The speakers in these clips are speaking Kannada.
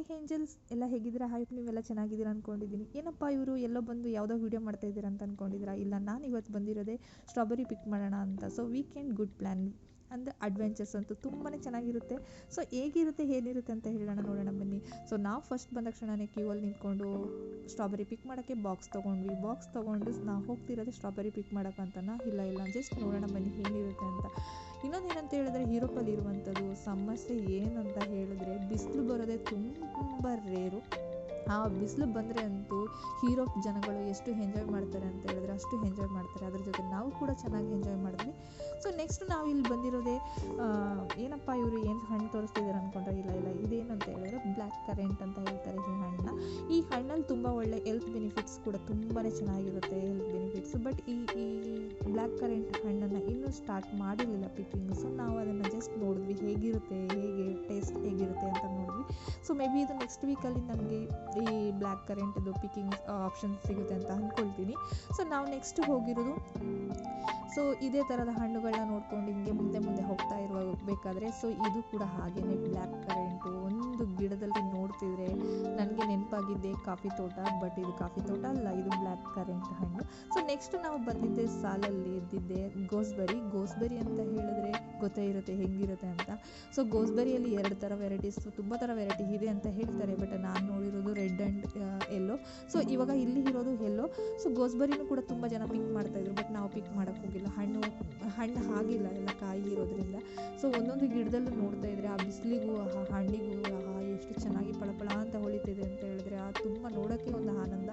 ಹಾಯ್ ಏಂಜಲ್ಸ್, ಎಲ್ಲ ಹೇಗಿದ್ದೀರಾ? ಹಾಯ್ ನೀವೆಲ್ಲ ಚೆನ್ನಾಗಿದ್ದೀರಾ ಅಂದ್ಕೊಂಡಿದ್ದೀನಿ ಏನಪ್ಪ ಇವರು? ಎಲ್ಲೋ ಬಂದು ಯಾವುದೋ ವೀಡಿಯೋ ಮಾಡ್ತಾ ಇದ್ದೀರಾ ಅಂತ ಅಂದ್ಕೊಂಡಿದ್ದೀರಾ ಇಲ್ಲ, ನಾನು ಇವತ್ತು ಬಂದಿರೋದೇ ಸ್ಟ್ರಾಬೆರಿ ಪಿಕ್ ಮಾಡೋಣ ಅಂತ. ಸೊ ವೀಕೆಂಡ್ ಗುಡ್ ಪ್ಲ್ಯಾನ್ ಅಂದರೆ ಅಡ್ವೆಂಚರ್ಸ್ ಅಂತೂ ತುಂಬಾ ಚೆನ್ನಾಗಿರುತ್ತೆ. ಸೊ ಹೇಗಿರುತ್ತೆ, ಏನಿರುತ್ತೆ ಅಂತ ಹೇಳೋಣ, ನೋಡೋಣ, ಬನ್ನಿ. ಸೊ ನಾವು ಫಸ್ಟ್ ಬಂದ ತಕ್ಷಣನೇ ಕ್ಯೂ ಅಲ್ಲಿ ನಿಂತ್ಕೊಂಡು ಸ್ಟ್ರಾಬೆರಿ ಪಿಕ್ ಮಾಡೋಕ್ಕೆ ಬಾಕ್ಸ್ ತೊಗೊಂಡ್ವಿ. ಬಾಕ್ಸ್ ತೊಗೊಂಡು ನಾವು ಹೋಗ್ತಿರೋದೇ ಸ್ಟ್ರಾಬೆರಿ ಪಿಕ್ ಮಾಡೋಕ್ಕಂತನ ಇಲ್ಲ ಇಲ್ಲ. ಜಸ್ಟ್ ನೋಡೋಣ, ಬನ್ನಿ ಏನಿರುತ್ತೆ ಅಂತ. ಇನ್ನೊಂದು ಏನಂತ ಹೇಳಿದ್ರೆ ಯುರೋಪಲ್ಲಿ ಇರುವಂಥದ್ದು ಸಮಸ್ಯೆ ಏನಂತ ಹೇಳಿದ್ರೆ ಬಿಸಿಲು ಬರೋದೇ ತುಂಬ ರೇರು. ಆ ಬಿಸಿಲು ಬಂದರೆ ಅಂತೂ ಯುರೋಪ್ ಜನಗಳು ಎಷ್ಟು ಎಂಜಾಯ್ ಮಾಡ್ತಾರೆ ಅಂತ ಹೇಳಿದ್ರೆ ಅಷ್ಟು ಎಂಜಾಯ್ ಮಾಡ್ತಾರೆ. ಅದ್ರ ಜೊತೆ ನಾವು ಕೂಡ ಚೆನ್ನಾಗಿ ಎಂಜಾಯ್ ಮಾಡಿದ್ವಿ ಸೊ ನೆಕ್ಸ್ಟ್ ನಾವು ಇಲ್ಲಿ ಬಂದಿರೋದೇ ಏನಪ್ಪ ಇವರು ಏನು ಹಣ್ಣು ತೋರಿಸ್ತಿದ್ದಾರೆ ಅಂದ್ಕೊಂಡ್ರೆ ಇಲ್ಲ ಇಲ್ಲ ಇದೇನು ಅಂತ ಹೇಳಿದ್ರೆ ಬ್ಲ್ಯಾಕ್ ಕರೆಂಟ್ ಅಂತ ಹೇಳ್ತಾರೆ ಈ ಹಣ್ಣನ್ನ. ಈ ಹಣ್ಣಲ್ಲಿ ತುಂಬ ಒಳ್ಳೆ ಹೆಲ್ತ್ ಬೆನಿಫಿಟ್ಸ್ ಕೂಡ ತುಂಬಾ ಚೆನ್ನಾಗಿರುತ್ತೆ ಹೆಲ್ತ್ ಬೆನಿಫಿಟ್ಸ್ ಬಟ್ ಈ ಈ ಕರೆಂಟ್ ಹಣ್ಣನ್ನು ಇನ್ನೂ ಸ್ಟಾರ್ಟ್ ಮಾಡಿರಲಿಲ್ಲ ಪಿಕ್ಕಿಂಗ್ ಸೊ ನಾವು ಅದನ್ನು ಜಸ್ಟ್ ನೋಡಿದ್ವಿ. ಹೇಗಿರುತ್ತೆ, ಹೇಗೆ ಟೇಸ್ಟ್ ಹೇಗಿರುತ್ತೆ ಅಂತ ನೋಡಿದ್ವಿ. ಸೊ ಮೇ ಬಿ ಇದು ನೆಕ್ಸ್ಟ್ ವೀಕಲ್ಲಿ ನಮಗೆ ಈ ಬ್ಲ್ಯಾಕ್ ಕರೆಂಟದು ಪಿಕ್ಕಿಂಗ್ ಆಪ್ಷನ್ ಸಿಗುತ್ತೆ ಅಂತ ಅಂದ್ಕೊಳ್ತೀನಿ ಸೊ ನಾವು ನೆಕ್ಸ್ಟ್ ಹೋಗಿರೋದು ಸೊ ಇದೇ ಥರದ ಹಣ್ಣುಗಳನ್ನ ನೋಡ್ಕೊಂಡು ಹಿಂಗೆ ಮುಂದೆ ಮುಂದೆ ಹೋಗ್ತಾ ಇರಬೇಕಾದ್ರೆ ಸೊ ಇದು ಕೂಡ ಹಾಗೆಯೇ ಬ್ಲ್ಯಾಕ್ ಗಿಡದಲ್ಲಿ ನೋಡ್ತಿದ್ರೆ ನನಗೆ ನೆನಪಾಗಿದ್ದೆ ಕಾಫಿ ತೋಟ, ಬಟ್ ಇದು ಕಾಫಿ ತೋಟ ಅಲ್ಲ, ಇದು ಬ್ಲ್ಯಾಕ್ ಕರೆಂಟ್ ಹಣ್ಣು. ಸೊ ನೆಕ್ಸ್ಟ್ ನಾವು ಬಂದಿದ್ದೆ ಸಾಲಲ್ಲಿ ಇದ್ದಿದ್ದೆ ಗೋಸ್ಬರಿ. ಗೋಸ್ಬರಿ ಅಂತ ಹೇಳಿದ್ರೆ ಗೊತ್ತೇ ಇರುತ್ತೆ, ಹೆಂಗಿರುತ್ತೆ ಅಂತ. ಸೊ ಗೋಸ್ಬರಿಯಲ್ಲಿ ಎರಡು ಥರ ವೆರೈಟೀಸ್ ತುಂಬ ಥರ ವೆರೈಟಿ ಇದೆ ಅಂತ ಹೇಳ್ತಾರೆ, ಬಟ್ ನಾನು ನೋಡಿರೋದು ರೆಡ್ ಆ್ಯಂಡ್ ಎಲ್ಲೋ ಸೊ ಇವಾಗ ಇಲ್ಲಿ ಇರೋದು ಎಲ್ಲೋ ಸೊ ಗೋಸ್ಬರಿನೂ ಕೂಡ ತುಂಬ ಜನ ಪಿಕ್ ಮಾಡ್ತಾಯಿದ್ರು ಬಟ್ ನಾವು ಪಿಕ್ ಮಾಡೋಕ್ಕೆ ಹೋಗಿಲ್ಲ. ಹಣ್ಣು ಹಣ್ಣು ಆಗಿಲ್ಲ ಎಲ್ಲ ಕಾಯಿ ಇರೋದ್ರಿಂದ. ಸೊ ಒಂದೊಂದು ಗಿಡದಲ್ಲೂ ನೋಡ್ತಾ ಇದ್ರೆ ಆ ಬಿಸಿಲಿಗೂ, ಆ ಹಣ್ಣಿಗೂ ಆಹಾ ಎಷ್ಟು ಚೆನ್ನಾಗಿ ಪಳಪಳ ಅಂತ ಹೊಳಿತಿದೆ ಅಂತ ಹೇಳಿದ್ರೆ ಆ ತುಂಬ ನೋಡೋಕ್ಕೆ ಒಂದು ಆನಂದ.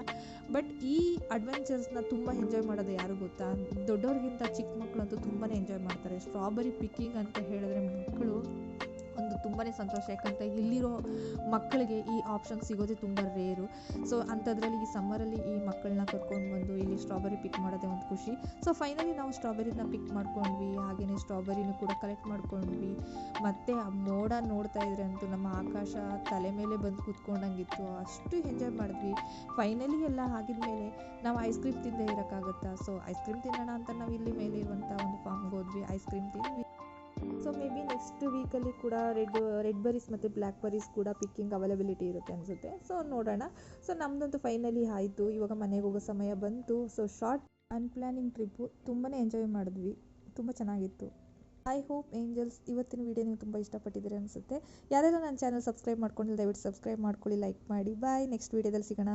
ಬಟ್ ಈ ಅಡ್ವೆಂಚರ್ಸ್ನ ತುಂಬ ಎಂಜಾಯ್ ಮಾಡೋದು ಯಾರು ಗೊತ್ತಾ? ದೊಡ್ಡವ್ರಿಗಿಂತ ಚಿಕ್ಕ ಮಕ್ಕಳಂತೂ ತುಂಬಾ ಎಂಜಾಯ್ ಮಾಡ್ತಾರೆ. ಸ್ಟ್ರಾಬೆರಿ ಪಿಕ್ಕಿಂಗ್ ಅಂತ ಹೇಳಿದ್ರೆ ಮಕ್ಕಳು ಒಂದು ತುಂಬಾ ಸಂತೋಷ. ಯಾಕಂತ ಇಲ್ಲಿರೋ ಮಕ್ಕಳಿಗೆ ಈ ಆಪ್ಷನ್ ಸಿಗೋದೇ ತುಂಬ ರೇರು ಸೊ ಅಂಥದ್ರಲ್ಲಿ ಈ ಸಮ್ಮರಲ್ಲಿ ಈ ಮಕ್ಕಳನ್ನ ಕರ್ಕೊಂಡು ಬಂದು ಇಲ್ಲಿ ಸ್ಟ್ರಾಬೆರಿ ಪಿಕ್ ಮಾಡೋದೇ ಒಂದು ಖುಷಿ. ಸೊ ಫೈನಲಿ ನಾವು ಸ್ಟ್ರಾಬೆರಿನ ಪಿಕ್ ಮಾಡ್ಕೊಂಡ್ವಿ. ಹಾಗೆಯೇ ಸ್ಟ್ರಾಬೆರಿನೂ ಕೂಡ ಕಲೆಕ್ಟ್ ಮಾಡ್ಕೊಂಡ್ವಿ. ಮತ್ತು ಆ ಮೋಡ ನೋಡ್ತಾ ಇದ್ರೆ ಅಂತೂ ನಮ್ಮ ಆಕಾಶ ತಲೆ ಮೇಲೆ ಬಂದು ಕೂತ್ಕೊಂಡಂಗಿತ್ತು. ಅಷ್ಟು ಎಂಜಾಯ್ ಮಾಡಿದ್ವಿ. ಫೈನಲಿ ಎಲ್ಲ ಆಗಿದ್ಮೇಲೆ ನಾವು ಐಸ್ ಕ್ರೀಮ್ ತಿಂದೇ ಇರೋಕ್ಕಾಗುತ್ತಾ? ಸೊ ಐಸ್ ಕ್ರೀಮ್ ತಿನ್ನೋಣ ಅಂತ ನಾವು ಇಲ್ಲಿ ಮೇಲೆ ಇರುವಂಥ ಒಂದು ಫಾರ್ಮ್ಗೆ ಹೋದ್ವಿ. ಐಸ್ ಕ್ರೀಮ್ ತಿಂದ್ವಿ. ಸೊ ಮೇ ಬಿ ನೆಕ್ಸ್ಟ್ ವೀಕಲ್ಲಿ ಕೂಡ ರೆಡ್ ರೆಡ್ ಬರೀಸ್ ಮತ್ತು ಬ್ಲ್ಯಾಕ್ ಬರೀಸ್ ಕೂಡ ಪಿಕ್ಕಿಂಗ್ ಅವೈಲಬಿಲಿಟಿ ಇರುತ್ತೆ ಅನಿಸುತ್ತೆ. ಸೊ ನೋಡೋಣ. ಸೊ ನಮ್ಮದಂತೂ ಫೈನಲಿ ಆಯಿತು. ಇವಾಗ ಮನೆಗೆ ಹೋಗೋ ಸಮಯ ಬಂತು. ಸೊ ಶಾರ್ಟ್ ಅನ್ಪ್ಲಾನಿಂಗ್ ಟ್ರಿಪ್ಪು ತುಂಬಾ ಎಂಜಾಯ್ ಮಾಡಿದ್ವಿ. ತುಂಬ ಚೆನ್ನಾಗಿತ್ತು. ಐ ಹೋಪ್ ಏಂಜಲ್ಸ್ ಇವತ್ತಿನ ವಿಡಿಯೋ ನೀವು ತುಂಬ ಇಷ್ಟಪಟ್ಟಿದ್ದೀರಿ ಅನಿಸುತ್ತೆ. ಯಾರೆಲ್ಲ ನನ್ನ ಚಾನಲ್ ಸಬ್ಸ್ಕ್ರೈಬ್ ಮಾಡ್ಕೊಂಡಿಲ್ಲ, ದಯವಿಟ್ಟು ಸಬ್ಸ್ಕ್ರೈಬ್ ಮಾಡ್ಕೊಳ್ಳಿ ಲೈಕ್ ಮಾಡಿ. ಬಾಯ್ ನೆಕ್ಸ್ಟ್ ವೀಡಿಯೋದಲ್ಲಿ ಸಿಗೋಣ.